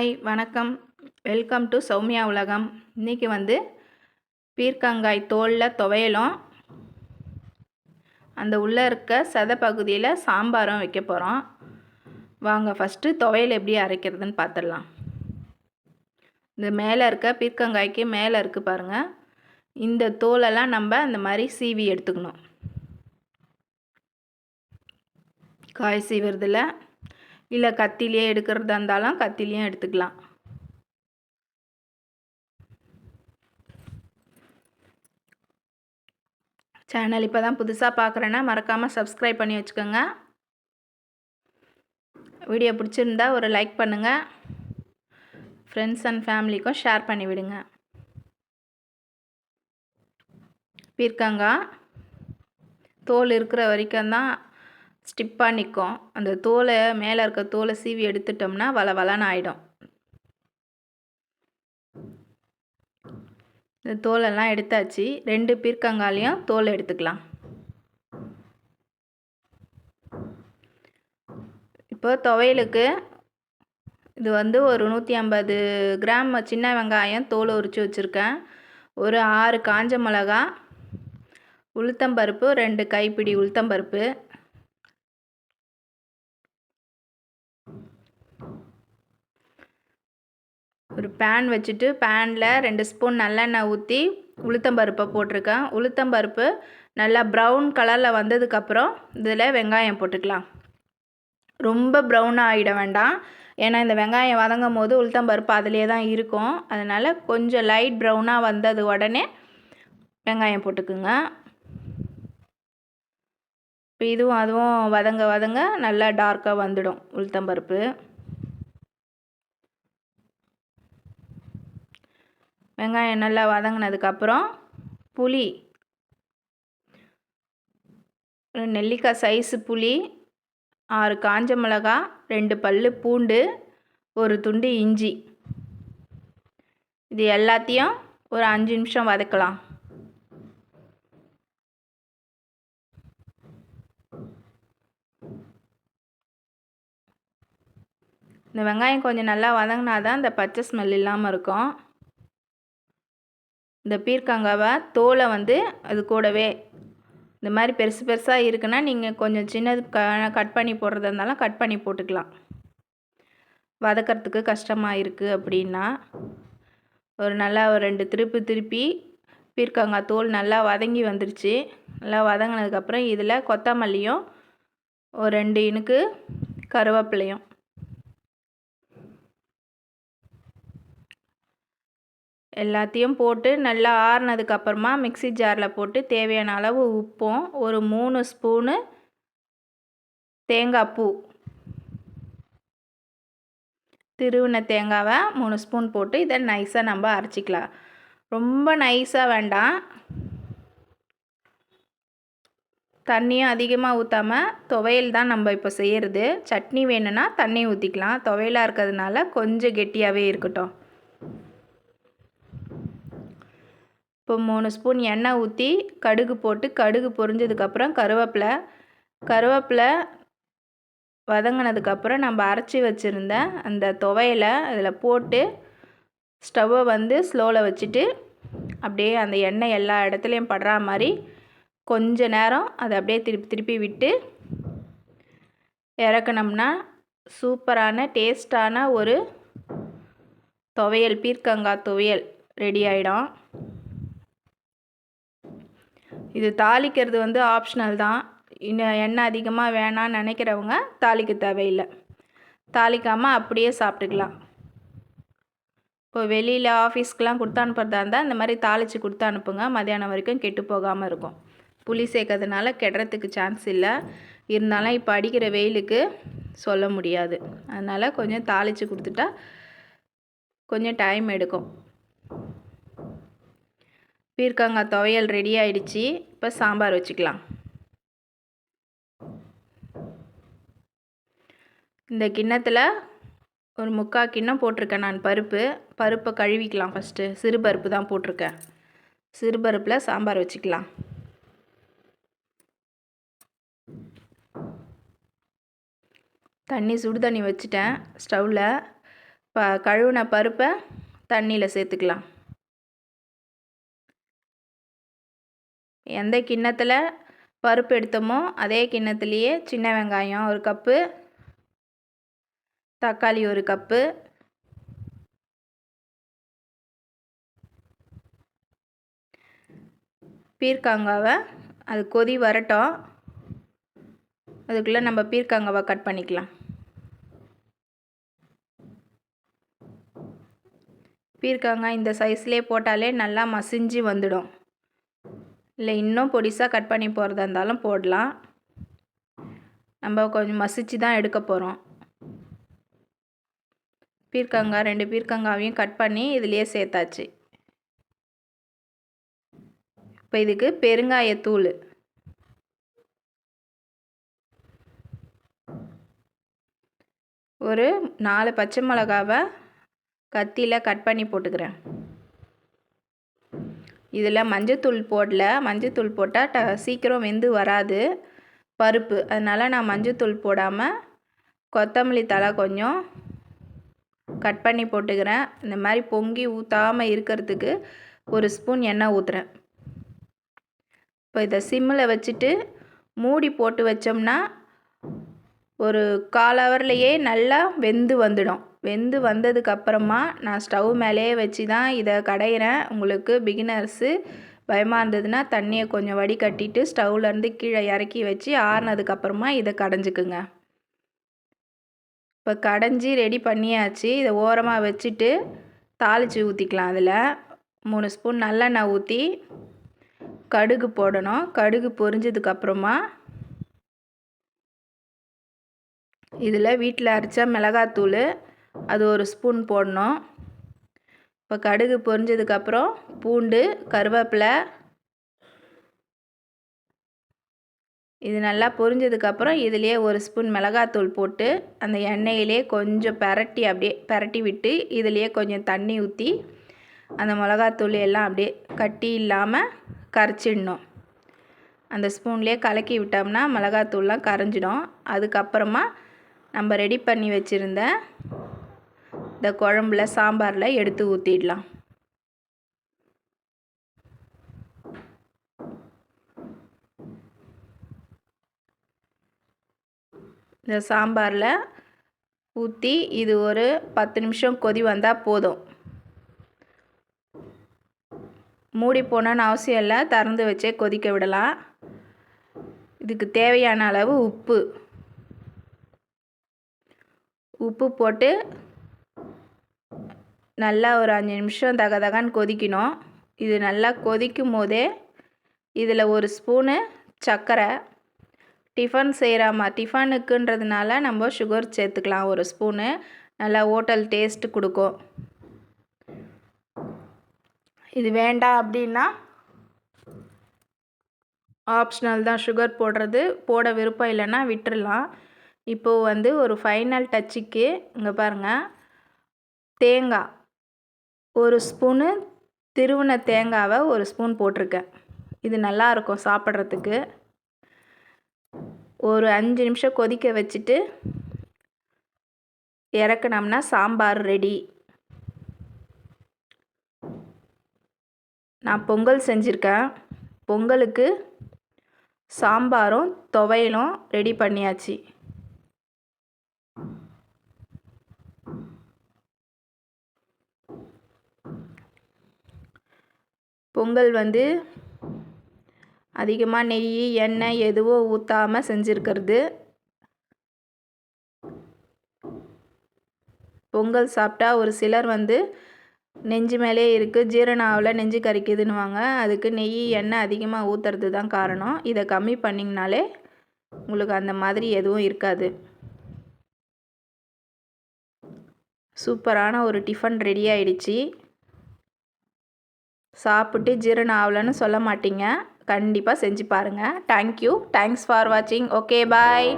Hi வணக்கம். Welcome to Soumya உலகம். இன்றைக்கி வந்து பீர்க்கங்காய் தோலில் துவையலும் அந்த உள்ளே இருக்க சத பகுதியில் சாம்பாரும் வைக்க போகிறோம் வாங்க ஃபஸ்ட்டு துவையல் எப்படி அரைக்கிறதுன்னு பார்த்துடலாம் இந்த மேலே இருக்க பீர்க்கங்காய்க்கு மேலே இருக்குது பாருங்கள் இந்த தோலெல்லாம் நம்ம அந்த மாதிரி சீவி எடுத்துக்கணும். காய் சீவுறதில். இல்லை கத்திலே எடுக்கிறதா இருந்தாலும் கத்திலையும் எடுத்துக்கலாம். சேனல் இப்போ தான் புதுசாக பார்க்குறேன்னா மறக்காமல் சப்ஸ்கிரைப் பண்ணி வச்சுக்கோங்க. வீடியோ பிடிச்சிருந்தா ஒரு லைக் பண்ணுங்கள் ஃப்ரெண்ட்ஸ் அண்ட் ஃபேமிலிக்கும் ஷேர் பண்ணி விடுங்க. பீர்க்கங்காய் தோல் இருக்கிற வரைக்கும் தான் ஸ்டிப்பாக நிற்கும் அந்த தோலை மேலே இருக்க தோலை சீவி எடுத்துட்டோம்னா வள வளன்னு ஆகிடும் இந்த தோலெல்லாம் எடுத்தாச்சு. ரெண்டு பீர்க்கங்காலையும் தோல் எடுத்துக்கலாம். இப்போ துவையலுக்கு இது வந்து ஒரு நூற்றி ஐம்பது கிராம் சின்ன வெங்காயம் தோல் உரித்து வச்சுருக்கேன். ஒரு ஆறு காஞ்ச மிளகா உளுத்தம்பருப்பு ரெண்டு கைப்பிடி உளுத்தம்பருப்பு ஒரு பேன் வச்சுட்டு பேனில் ரெண்டு ஸ்பூன் நல்லெண்ணெய் ஊற்றி உளுத்தம்பருப்பை போட்டிருக்கேன். உளுத்தம்பருப்பு நல்லா ப்ரௌன் கலரில் வந்ததுக்கப்புறம் இதில் வெங்காயம் போட்டுக்கலாம். ரொம்ப ப்ரௌனாக ஆகிட வேண்டாம். ஏன்னா இந்த வெங்காயம் வதங்கும் போது உளுத்தம்பருப்பு அதிலே தான் இருக்கும். அதனால் கொஞ்சம் லைட் ப்ரௌனாக வந்தது உடனே வெங்காயம் போட்டுக்குங்க. இப்போ இதுவும் அதுவும் வதங்க வதங்க நல்லா டார்க்காக வந்துடும் உளுத்தம்பருப்பு வெங்காயம் நல்லா வதங்கினதுக்கப்புறம் புளி. நெல்லிக்காய் சைஸு புளி ஆறு காஞ்ச மிளகா ரெண்டு பல் பூண்டு ஒரு துண்டு இஞ்சி. இது எல்லாத்தையும் ஒரு அஞ்சு நிமிஷம் வதக்கலாம். இந்த வெங்காயம் கொஞ்சம் நல்லா வதங்கினா தான் இந்த பச்சை ஸ்மெல் இல்லாமல் இருக்கும். இந்த பீர்க்கங்காவை தோலை வந்து அது கூடவே. இந்த மாதிரி பெருசு பெருசாக இருக்குன்னா நீங்கள் கொஞ்சம் சின்னது க கட் பண்ணி போடுறதா இருந்தாலும் கட் பண்ணி போட்டுக்கலாம். வதக்கிறதுக்கு கஷ்டமாக இருக்குது அப்படின்னா ஒரு நல்லா ஒரு ரெண்டு திருப்பி திருப்பி பீர்க்கங்காய் தோல் நல்லா வதங்கி வந்துருச்சு. நல்லா வதங்கினதுக்கப்புறம் இதில் கொத்தமல்லியும் ஒரு ரெண்டு இனுக்கு கருவேப்பிலையும் எல்லாத்தையும் போட்டு நல்லா ஆறுனதுக்கப்புறமா மிக்சி ஜாரில் போட்டு தேவையான அளவு உப்பும் ஒரு மூணு ஸ்பூனு தேங்காய் பூ. திருவின தேங்காவை மூணு ஸ்பூன் போட்டு இதை நைஸாக நம்ம அரைச்சிக்கலாம். ரொம்ப நைஸாக வேண்டாம். தண்ணியும் அதிகமாக ஊற்றாமல் துவையல் தான் நம்ம இப்போ செய்கிறது சட்னி வேணும்னா தண்ணி ஊற்றிக்கலாம் துவையலாக இருக்கிறதுனால கொஞ்சம் கெட்டியாகவே இருக்கட்டும். இப்போ மூணு ஸ்பூன் எண்ணெய் ஊற்றி கடுகு போட்டு கடுகு பொரிஞ்சதுக்கப்புறம் கருவேப்பிலை. கருவேப்பிலை வதங்கினதுக்கப்புறம் நம்ம அரைச்சி வச்சுருந்த அந்த துவையலை அதில் போட்டு ஸ்டவ்வை வந்து ஸ்லோவில் வச்சுட்டு அப்படியே அந்த எண்ணெய் எல்லா இடத்துலையும் படுற மாதிரி கொஞ்ச நேரம் அதை அப்படியே திருப்பி திருப்பி விட்டு இறக்கணும்னா சூப்பரான டேஸ்டான ஒரு துவையல் பீர்க்கங்காய் துவையல் ரெடி ஆகிடும் இது தாளிக்கிறது வந்து ஆப்ஷனல் தான். இன்னும் எண்ணெய் அதிகமாக வேணான்னு நினைக்கிறவங்க தாளிக்க தேவையில்லை. தாளிக்காமல் அப்படியே சாப்பிட்டுக்கலாம். இப்போ வெளியில் ஆஃபீஸ்க்கெலாம் கொடுத்து அனுப்புறதா இருந்தால் இந்த மாதிரி தாளித்து கொடுத்து அனுப்புங்க. மதியானம் வரைக்கும் கெட்டு போகாமல் இருக்கும். புளி சேர்க்கறதுனால கெடுறதுக்கு சான்ஸ் இல்லை. இருந்தாலும் இப்போ அடிக்கிற வெயிலுக்கு சொல்ல முடியாது. அதனால் கொஞ்சம் தாளித்து கொடுத்துட்டா கொஞ்சம் டைம் எடுக்கும். பீர்க்கங்காய் துவையல் ரெடி ஆயிடுச்சு. இப்போ சாம்பார் வச்சுக்கலாம். இந்த கிண்ணத்தில் ஒரு முக்கால் கிண்ணம் போட்டிருக்கேன் நான் பருப்பு. பருப்பை கழுவிக்கலாம் ஃபஸ்ட்டு சிறு பருப்பு தான் போட்டிருக்கேன். சிறு பருப்பில் சாம்பார் வச்சுக்கலாம். தண்ணி சுடு தண்ணி வச்சுட்டேன். ஸ்டவ்வில் ப கழுவின பருப்பை தண்ணியில் சேர்த்துக்கலாம். எந்த கிண்ணத்தில் பருப்பு எடுத்தோமோ அதே கிண்ணத்துலேயே சின்ன வெங்காயம் ஒரு கப்பு தக்காளி ஒரு கப்பு பீர்க்காங்காவை அது கொதி வரட்டும். அதுக்குள்ளே நம்ம பீர்க்காங்காவை கட் பண்ணிக்கலாம். பீர்க்காங்காய் இந்த சைஸ்லேயே போட்டாலே நல்லா மசிஞ்சு வந்துடும். இல்லை இன்னும் பொடிசாக கட் பண்ணி போகிறதா இருந்தாலும் போடலாம். நம்ம கொஞ்சம் மசிச்சு தான் எடுக்க போகிறோம் பீர்க்கங்காய் ரெண்டு பீர்க்கங்காவையும் கட் பண்ணி இதுலேயே சேர்த்தாச்சு. இப்போ இதுக்கு பெருங்காயத்தூள். ஒரு நாலு பச்சை மிளகாவை கத்தியில் கட் பண்ணி போட்டுக்கிறேன். இதில் மஞ்சத்தூள் போடல. மஞ்சத்தூள் போட்டால் ட சீக்கிரம் வெந்து வராது. பருப்பு. அதனால் நான் மஞ்சத்தூள் போடாமல் கொத்தமல்லி தழை கொஞ்சம் கட் பண்ணி போட்டுக்கிறேன். இந்த மாதிரி பொங்கி ஊற்றாமல் இருக்கிறதுக்கு ஒரு ஸ்பூன் எண்ணெய் ஊற்றுறேன் இப்போ இதை சிம்மில் வச்சுட்டு மூடி போட்டு வச்சோம்னா ஒரு கால் ஹவர்லேயே நல்லா வெந்து வந்துடும். வெந்து வந்ததுக்கப்புறமா நான் ஸ்டவ் மேலேயே வச்சு தான் இதை கடையிறேன். உங்களுக்கு பிகினர்ஸு பயமாக இருந்ததுன்னா தண்ணியை கொஞ்சம் வடிகட்டிட்டு ஸ்டவ்லேருந்து கீழே இறக்கி வச்சு ஆறுனதுக்கப்புறமா இதை கடைஞ்சிக்குங்க. இப்போ கடைஞ்சி ரெடி பண்ணியாச்சு. இதை ஓரமாக வச்சுட்டு தாளித்து ஊற்றிக்கலாம் அதில். மூணு ஸ்பூன் நல்லெண்ணெய் ஊற்றி கடுகு போடணும். கடுகு பொரிஞ்சதுக்கப்புறமா இதில் வீட்டில் அரைச்ச மிளகாத்தூள் அது ஒரு ஸ்பூன் போடணும். இப்போ கடுகு பொரிஞ்சதுக்கப்புறம் பூண்டு கருவேப்பிலை. இது நல்லா பொரிஞ்சதுக்கப்புறம் இதுலேயே ஒரு ஸ்பூன் மிளகாத்தூள் போட்டு அந்த எண்ணெயிலே கொஞ்சம் பரட்டி அப்படியே பரட்டி விட்டு இதுலேயே கொஞ்சம் தண்ணி ஊற்றி அந்த மிளகாத்தூள் எல்லாம் அப்படியே கட்டி இல்லாமல் கரைச்சிடணும். அந்த ஸ்பூன்லேயே கலக்கி விட்டோம்னா மிளகாத்தூள்லாம் கரைஞ்சிடும். அதுக்கப்புறமா நம்ம ரெடி பண்ணி வச்சுருந்த இந்த குழம்புல சாம்பாரில் எடுத்து ஊற்றிடலாம் இந்த சாம்பாரில் ஊற்றி இது ஒரு பத்து நிமிஷம் கொதி வந்தால் போதும். மூடி போனோன்னு அவசியம் இல்லை திறந்து வச்சே கொதிக்க விடலாம். இதுக்கு தேவையான அளவு உப்பு. உப்பு போட்டு நல்லா ஒரு அஞ்சு நிமிஷம் தக தகன்னு கொதிக்கணும். இது நல்லா கொதிக்கும் போதே இதில் ஒரு ஸ்பூனு சர்க்கரை டிஃபன் செய்கிறாமா டிஃபனுக்குன்றதுனால நம்ம சுகர் சேர்த்துக்கலாம் ஒரு ஸ்பூனு. நல்லா ஹோட்டல் டேஸ்ட்டு கொடுக்கும். இது வேண்டாம் அப்படின்னா ஆப்ஷனல் தான். சுகர் போடுறது. போட விருப்பம் இல்லைன்னா விட்டுடலாம் இப்போது வந்து ஒரு ஃபைனல் டச்சுக்கு இங்கே பாருங்கள் தேங்காய். ஒரு ஸ்பூனு திருவன தேங்காவை ஒரு ஸ்பூன் போட்டிருக்கேன். இது நல்லாயிருக்கும் சாப்பிட்றதுக்கு. ஒரு அஞ்சு நிமிஷம் கொதிக்க வச்சுட்டு இறக்குனோம்னா சாம்பார் ரெடி. நான் பொங்கல் செஞ்சுருக்கேன். பொங்கலுக்கு சாம்பாரும் துவையலும் ரெடி பண்ணியாச்சு. பொங்கல் வந்து அதிகமாக நெய் எண்ணெய் எதுவும் ஊற்றாமல் செஞ்சுருக்கிறது. பொங்கல் சாப்பிட்டா ஒரு சிலர் வந்து நெஞ்சு மேலே இருக்குது ஜீரணாவில் நெஞ்சு கறிக்குதுன்னுவாங்க அதுக்கு நெய் எண்ணெய் அதிகமாக ஊற்றுறது தான் காரணம். இதை கம்மி பண்ணிங்கனாலே உங்களுக்கு அந்த மாதிரி எதுவும் இருக்காது. சூப்பரான ஒரு டிஃபன் ரெடி ஆயிடுச்சு. சாப்பிட்டு ஜீரணம் ஆகலன்னு சொல்ல மாட்டீங்க. கண்டிப்பாக செஞ்சு பாருங்கள் தேங்க்யூ தேங்க்ஸ் ஃபார் வாட்சிங் ஓகே பாய்